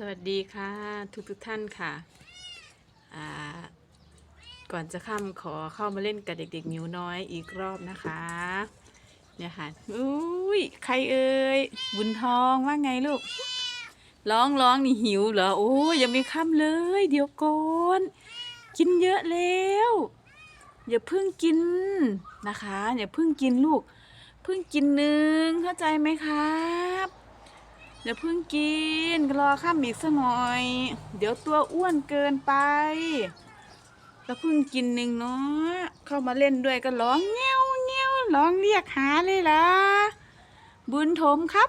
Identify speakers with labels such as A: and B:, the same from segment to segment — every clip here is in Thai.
A: สวัสดีค่ะทุกทุกท่านค่ะอ่าก่อนจะข้ามขอเข้ามาเล่นกับเด็กๆมิวน้อยอีกรอบนะคะ เนี่ยค่ะอุ้ยใครเอ่ยบุญทองว่าไงลูก ร้องร้องนี่หิวเหรอโอ้ยยังไม่ค่ำเลย เดี๋ยวก่อนกินเยอะแล้ว อย่าเพิ่งกินนะคะ อย่าเพิ่งกินลูก เพิ่งกินหนึ่งเข้าใจไหมครับ อย่าเพิ่งกิน รอข้ามอีกสักหน่อย เดี๋ยวตัวอ้วนเกินไปแล้วเพิ่งกินหนึ่งเนาะเข้ามาเล่นด้วยก็ร้องเงี้ยวเงี้ยวร้องเรียกหาเลยล่ะ บุญโถมครับ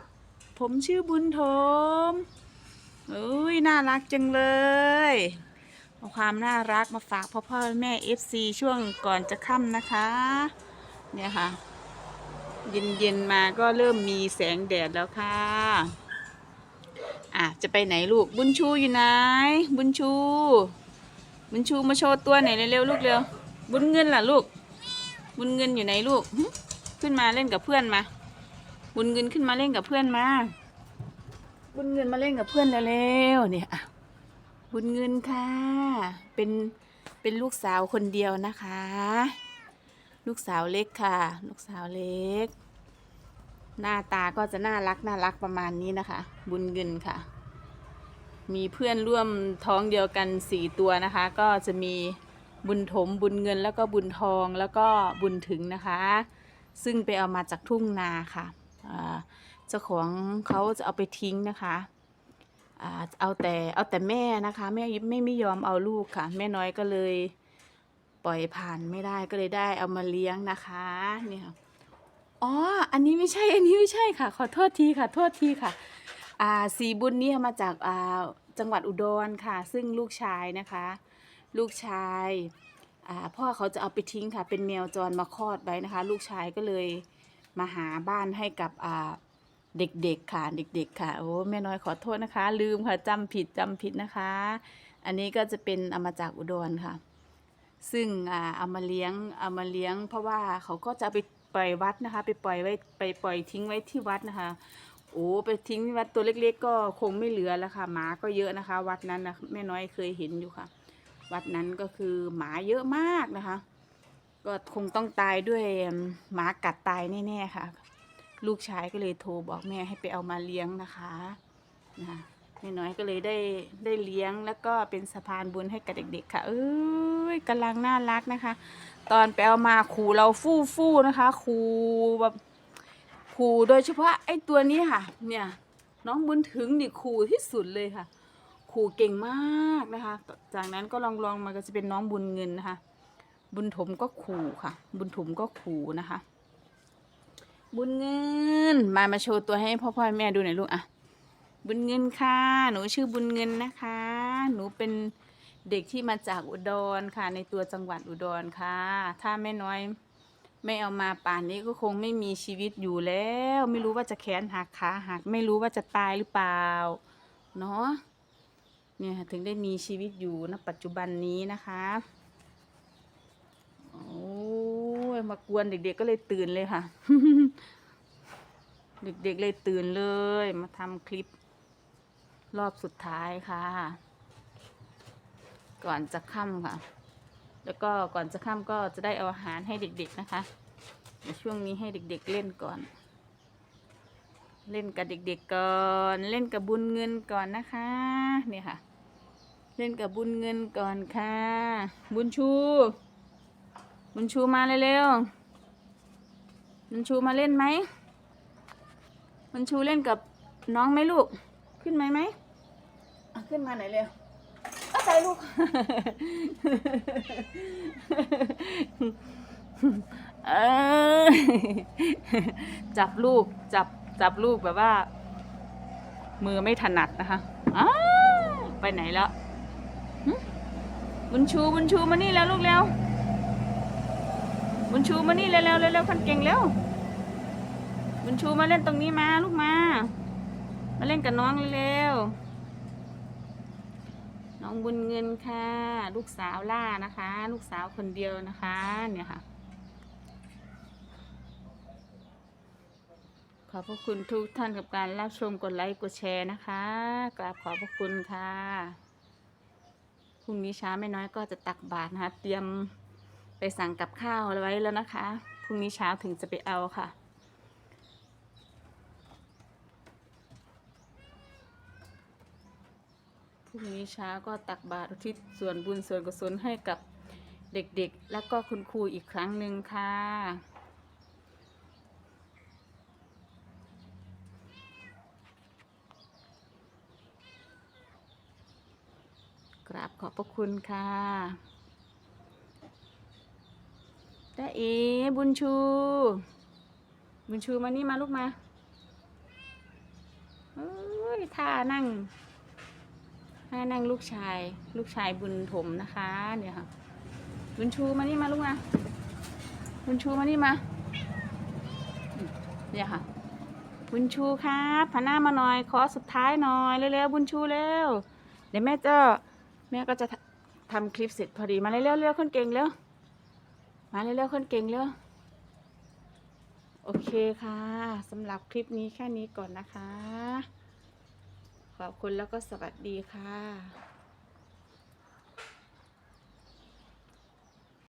A: ผมชื่อบุญโถมเอ้ยน่ารักจังเลยเอาความน่ารักมาฝากพ่อพ่อแม่เอฟซีช่วงก่อนจะค่ำนะคะ เนี่ยค่ะ เย็นๆมาก็เริ่มมีแสงแดดแล้วค่ะ อะจะไปไหนลูกบุญชูอยู่ไหน บุญชู บุญชูมาโชว์ตัวไหนเร็วๆลูกเร็วบุญเงินล่ะลูก บุญเงินอยู่ไหนลูกขึ้นมาเล่นกับเพื่อนมา บุญเงินขึ้นมาเล่นกับเพื่อนมา บุญเงินมาเล่นกับเพื่อนเร็วๆเนี่ยอะบุญเงินค่ะ เป็นเป็นลูกสาวคนเดียวนะคะ ลูกสาวเล็กค่ะ ลูกสาวเล็ก หน้าตาก็จะน่ารักน่ารักประมาณนี้นะคะ บุญเงินค่ะ มีเพื่อนร่วมท้องเดียวกันสี่ตัวนะคะ ก็จะมีบุญถมบุญเงินแล้วก็บุญทองแล้วก็บุญถึงนะคะ ซึ่งไปเอามาจากทุ่งนาค่ะเจ้าของเขาจะเอาไปทิ้งนะคะเอาแต่เอาแต่แม่นะคะแม่ไม่ไม่ยอมเอาลูกค่ะ แม่น้อยก็เลยปล่อยผ่านไม่ได้ก็เลยได้เอามาเลี้ยงนะคะนี่ค่ะ อ๋อ อันนี้ไม่ใช่ อันนี้ไม่ใช่ค่ะ ขอโทษทีค่ะ โทษทีค่ะ อ่า สีบุญนี่มาจากอ่าจังหวัดอุดรค่ะ ซึ่งลูกชายนะคะ ลูกชายอ่าพ่อเขาจะเอาไปทิ้งค่ะ เป็นแมวจรมาคลอดไว้นะคะ ลูกชายก็เลยมาหาบ้านให้กับอ่าเด็กๆค่ะ เด็ก ๆ ค่ะ โอ้แม่น้อยขอโทษนะคะ ลืมค่ะจำผิดจำผิดนะคะ อันนี้ก็จะเป็นเอามาจากอุดรค่ะ ซึ่งอ่าเอามาเลี้ยงเอามาเลี้ยง เพราะว่าเขาก็จะเอาไป ปล่อยวัดนะคะ ไปปล่อยไว้ไปปล่อยทิ้งไว้ที่วัดนะคะ โอ้ไปทิ้งที่วัดตัวเล็กๆ ก็คงไม่เหลือแล้วค่ะหมาก็เยอะนะคะ วัดนั้นนะแม่น้อยเคยเห็นอยู่ค่ะ วัดนั้นก็คือหมาเยอะมากนะคะ ก็คงต้องตายด้วยหมากัดตายแน่ๆค่ะ ลูกชายก็เลยโทรบอกแม่ให้ไปเอามาเลี้ยงนะคะนะแม่น้อยก็เลยได้ได้เลี้ยงแล้วก็เป็นสะพานบุญให้กับเด็ก ๆ ค่ะ เอ้ ยกำลังน่ารักนะคะ ตอนไปเอามาขู่เราฟู่ฟู่นะคะขู่แบบขู่โดยเฉพาะไอ้ตัวนี้ค่ะ เนี่ยน้องบุญถึงนี่ขู่ที่สุดเลยค่ะ ขู่เก่งมากนะคะ จากนั้นก็ลองลองมาก็จะเป็นน้องบุญเงินนะคะ บุญถมก็ขู่ค่ะ บุญถมก็ขู่นะคะ บุญเงินมามาโชว์ตัวให้พ่อพ่อแม่ดูหน่อยลูกอะบุญเงินค่ะ หนูชื่อบุญเงินนะคะ หนูเป็น เด็กที่มาจากอุดรค่ะ ในตัวจังหวัดอุดรค่ะ ถ้าแม่น้อยไม่เอามาป่านนี้ก็คงไม่มีชีวิตอยู่แล้ว ไม่รู้ว่าจะแขนหักขาหักไม่รู้ว่าจะตายหรือเปล่าเนาะเนี่ยถึงได้มีชีวิตอยู่ณปัจจุบันนี้นะคะโอ้ยมากวนเด็กๆก็เลยตื่นเลยค่ะ เด็กๆเลยตื่นเลย มาทำคลิปรอบสุดท้ายค่ะ ก่อนจะค่ำค่ะ แล้วก็ก่อนจะค่ำก็จะได้เอาอาหารให้เด็ก ๆนะคะเดี๋ยวช่วงนี้ให้เด็ก ๆเล่นก่อน เล่นกับเด็ก ๆก่อน เล่นกับบุญเงินก่อนนะคะเนี่ยค่ะ เล่นกับบุญเงินก่อนค่ะ บุญชู บุญชูมาเร็วๆบุญชูมาเล่นไหมบุญชูเล่นกับน้องไหมลูก ขึ้นไหมไหมขึ้นมาไหนเร็ว จลูก เออจับลูก จับ จับลูกแบบว่า มือไม่ถนัดนะคะอ้าไปไหนแล้วบุญชูบุญชูมานี่แล้วลูกเร็วบุญชูมานี่เร็วๆเร็วๆคนเก่งเร็วบุญชูมาเล่นตรงนี้มาลูกมา มาเล่นกับน้องเร็วๆ น้องบุญเงินค่ะ ลูกสาวล่านะคะ ลูกสาวคนเดียวนะคะ เนี่ยค่ะขอบพระคุณทุกท่านกับการรับชมกดไลค์กดแชร์นะคะกราบขอบพระคุณค่ะพรุ่งนี้เช้าไม่น้อยก็จะตักบาตรนะคะ เตรียมไปสั่งกับข้าวไว้แล้วนะคะพรุ่งนี้เช้าถึงจะไปเอาค่ะ พรุ่งนี้เช้าก็ตักบาตรอุทิศส่วนบุญส่วนกุศลให้กับเด็กๆ และก็คุณครูอีกครั้งหนึ่งค่ะกราบขอบพระคุณค่ะได้เอบุญชู บุญชูมานี่มาลูกมาเอ้ยท่านั่ง ท่านั่งลูกชาย ลูกชายบุญถมนะคะเดี๋ยค่ะ บุญชูมานี่มาลูกมาบุญชูมานี่มา เนี่ยค่ะ บุญชูครับผ่าหน้ามาหน่อย ขอสุดท้ายหน่อยเร็วๆบุญชูเร็ว เดี๋ยวแม่จะแม่ก็จะททำคลิปเสร็จพอดีมาเร็วๆเร็วคนเก่งเร็ว มาเร็วๆคนเก่งเร็ว โอเคค่ะสำหรับคลิปนี้แค่นี้ก่อนนะคะ ขอบคุณแล้วก็สวัสดีค่ะ